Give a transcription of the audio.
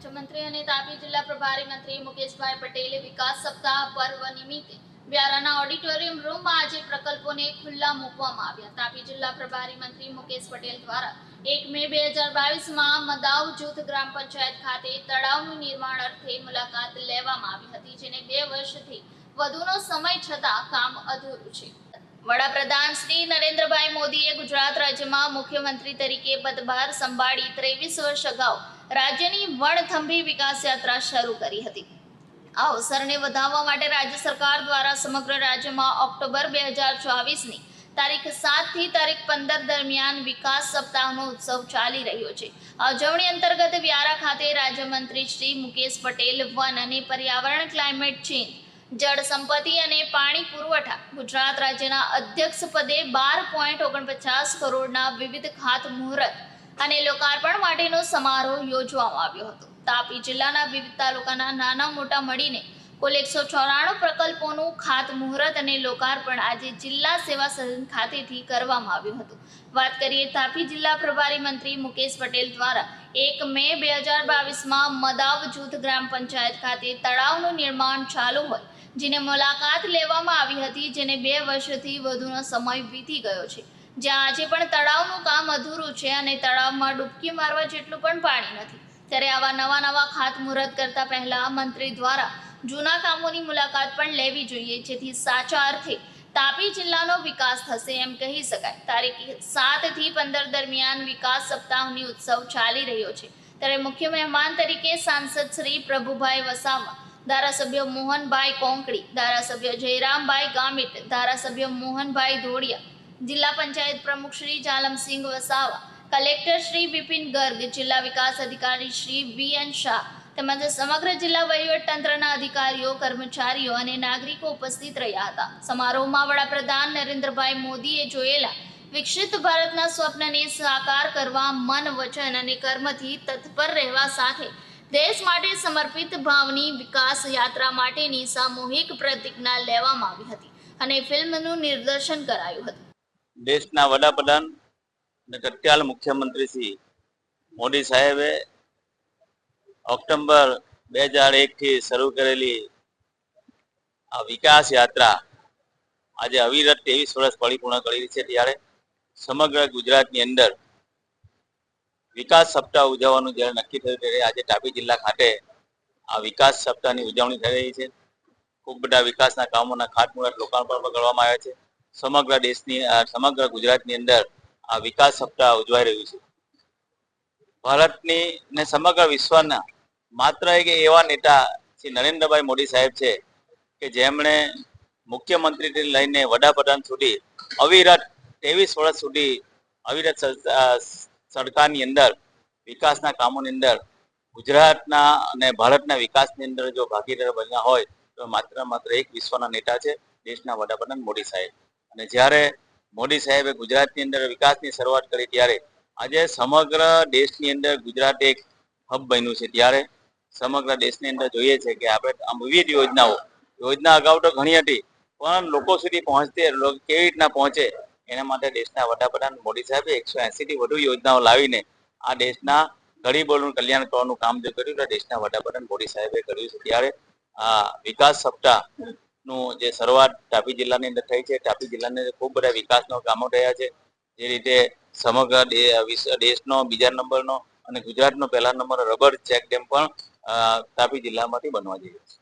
રાજ્યમંત્રી અને તાપી જિલ્લા પ્રભારી મંત્રી મુકેશભાઈ પટેલે વિકાસ સપ્તાહ પર્વ નિમિત્તે વ્યારાના ઓડિટોરિયમ રૂમમાં આજે પ્રકલ્પોને ખુલ્લા મૂકવામાં આવ્યા. તાપી જિલ્લા પ્રભારી મંત્રી મુકેશ પટેલ દ્વારા એક મે બે હજાર બાવીસમાં મદાવ જૂથ ગ્રામ પંચાયત ખાતે તળાવનું નિર્માણ અર્થે મુલાકાત લેવામાં આવી હતી, જેને બે વર્ષથી વધુનો સમય છતાં કામ અધૂરું છે. વડાપ્રધાન શ્રી નરેન્દ્રભાઈ મોદીએ ગુજરાત રાજ્યમાં મુખ્યમંત્રી તરીકે પદભાર સંભાળી ત્રેવીસ વર્ષ અગાઉ રાજ્યની વણથંભી વિકાસ યાત્રા શરૂ કરી હતી. આ અવસરને વધાવવા માટે રાજ્ય સરકાર દ્વારા સમગ્ર રાજ્યમાં ઓક્ટોબર બે હજાર ચોવીસની તારીખ સાતથી તારીખ પંદર દરમિયાન વિકાસ સપ્તાહનો ઉત્સવ ચાલી રહ્યો છે. ઉજવણી અંતર્ગત વ્યારા ખાતે રાજ્યમંત્રી શ્રી મુકેશ પટેલ વન અને પર્યાવરણ, ક્લાઇમેટ ચેન્જ, જળ સંપત્તિ અને પાણી પુરવઠા ગુજરાત રાજ્યના અધ્યક્ષ પદે બાર પોઈન્ટ ઓગણપચાસ કરોડના વિવિધ ખાતમુહૂર્ત અને લોકાર્પણ માટેનો સમારોહ યોજવામાં આવ્યો હતો. તાપી જિલ્લાના વિવિધ તાલુકાના નાના મોટા મળીને કુલ એકસો ચોરાણું પ્રકલ્પોનું ખાતમુહૂર્ત અને લોકાર્પણ આજે જિલ્લા સેવા સદન ખાતેથી કરવામાં આવ્યું હતું. વાત કરીએ તાપી જિલ્લા પ્રભારી મંત્રી મુકેશ પટેલ દ્વારા, એક મે બે હજાર બાવીસમાં મદાવ જૂથ ગ્રામ પંચાયત ખાતે તળાવનું નિર્માણ ચાલુ હોય, જેને મુલાકાત લેવામાં આવી હતી, જેને બે વર્ષથી વધુનો સમય વીતી ગયો છે. જ્યાં આજે પણ તળાવનું કામ અધૂરું છે અને તળાવમાં ડૂબકી મારવા જેટલું પણ પાણી નથી. ત્યારે આવા નવા નવા ખાતમુહૂર્ત કરતા પહેલા મંત્રી દ્વારા જૂના કામોની મુલાકાત પણ લેવી જોઈએ, જેથી સાચા અર્થે તાપી જિલ્લાનો વિકાસ થશે એમ કહી શકાય. તારીખ સાતથી પંદર દરમિયાન વિકાસ સપ્તાહની ઉત્સવ ચાલી રહ્યો છે. ત્યારે મુખ્ય મહેમાન તરીકે સાંસદ શ્રી પ્રભુભાઈ વસાવા, ધારાસભ્ય મોહનભાઈ કોંકડી ધારાસભ્ય જયરામભાઈ ગામિત, ધારાસભ્ય મોહનભાઈ ધોડિયા જિલ્લા પંચાયત પ્રમુખ શ્રી જાલમસિંહ વસાવા, કલેક્ટર શ્રી બિપિન ગર્ગ, જિલ્લા વિકાસ અધિકારી શ્રી વી એન શાહ તેમજ સમગ્ર જિલ્લા વહીવટતંત્રના અધિકારીઓ, કર્મચારીઓ અને નાગરિકો ઉપસ્થિત રહ્યા હતા. સમારોહમાં વડાપ્રધાન નરેન્દ્રભાઈ મોદીએ જોયેલા વિકસિત ભારતના સ્વપ્નને સાકાર કરવા, મન, વચન અને કર્મથી તત્પર રહેવા સાથે દેશ માટે સમર્પિત ભાવની વિકાસ યાત્રા માટેની સામૂહિક પ્રતિજ્ઞા લેવામાં આવી હતી અને ફિલ્મનું નિર્દેશન કરાયું હતું. દેશના વડાપ્રધાન અને તત્કાલ મુખ્યમંત્રી શ્રી મોદી સાહેબે ઓક્ટોબર બે હજાર એકથી શરૂ કરેલી આ વિકાસ યાત્રા આજે અવિરત ત્રેવીસ વર્ષ પરિપૂર્ણ કરી છે ત્યારે સમગ્ર ગુજરાતની અંદર વિકાસ સપ્તાહ ઉજવવાનું જ્યારે નક્કી થયું ત્યારે આજે તાપી જિલ્લા ખાતે આ વિકાસ સપ્તાહની ઉજવણી થઈ રહી છે. ખૂબ બધા વિકાસના કામોના ખાતમુહૂર્ત લોકાર્પણ પણ કરવામાં આવ્યા છે. સમગ્ર દેશની સમગ્ર ગુજરાતની અંદર આ વિકાસ સપ્તાહ ઉજવાઈ રહ્યું છે. ભારતની ને સમગ્ર વિશ્વના માત્ર એક એવા નેતા શ્રી નરેન્દ્રભાઈ મોદી સાહેબ છે કે જેમણે મુખ્યમંત્રીથી લઈને વડાપ્રધાન સુધી અવિરત ત્રેવીસ વર્ષ સુધી અવિરત સરકારની અંદર, વિકાસના કામોની અંદર ગુજરાતના અને ભારતના વિકાસની અંદર જો ભાગીદાર બન્યા હોય તો માત્ર માત્ર એક વિશ્વના નેતા છે, દેશના વડાપ્રધાન મોદી સાહેબ. અને જ્યારે મોદી સાહેબે ગુજરાતની અંદર વિકાસની શરૂઆત કરી ત્યારે આજે સમગ્ર દેશની અંદર ગુજરાત એક હબ બન્યું છે. ત્યારે સમગ્ર દેશની અંદર જોઈએ છે કે આપણે વિવિધ યોજનાઓ, યોજના અગાઉ તો ઘણી હતી, પણ લોકો સુધી પહોંચતી કેવી રીતના પહોંચે એના માટે દેશના વડાપ્રધાન મોદી સાહેબે એકસો એસી થી વધુ યોજનાઓ લાવીને આ દેશના ગરીબોનું કલ્યાણ કરવાનું કામ જે કર્યું દેશના વડાપ્રધાન મોદી સાહેબે કર્યું છે. ત્યારે આ વિકાસ સપ્તાહ નું જે શરૂઆત તાપી જિલ્લાની અંદર થઈ છે તાપી જિલ્લાની ખૂબ બધા વિકાસના કામો થયા છે. જે રીતે સમગ્ર દેશનો બીજા નંબરનો અને ગુજરાતનો પહેલા નંબર રબર ચેક ડેમ પણ તાપી જિલ્લામાંથી બનવા જઈ રહ્યો છે.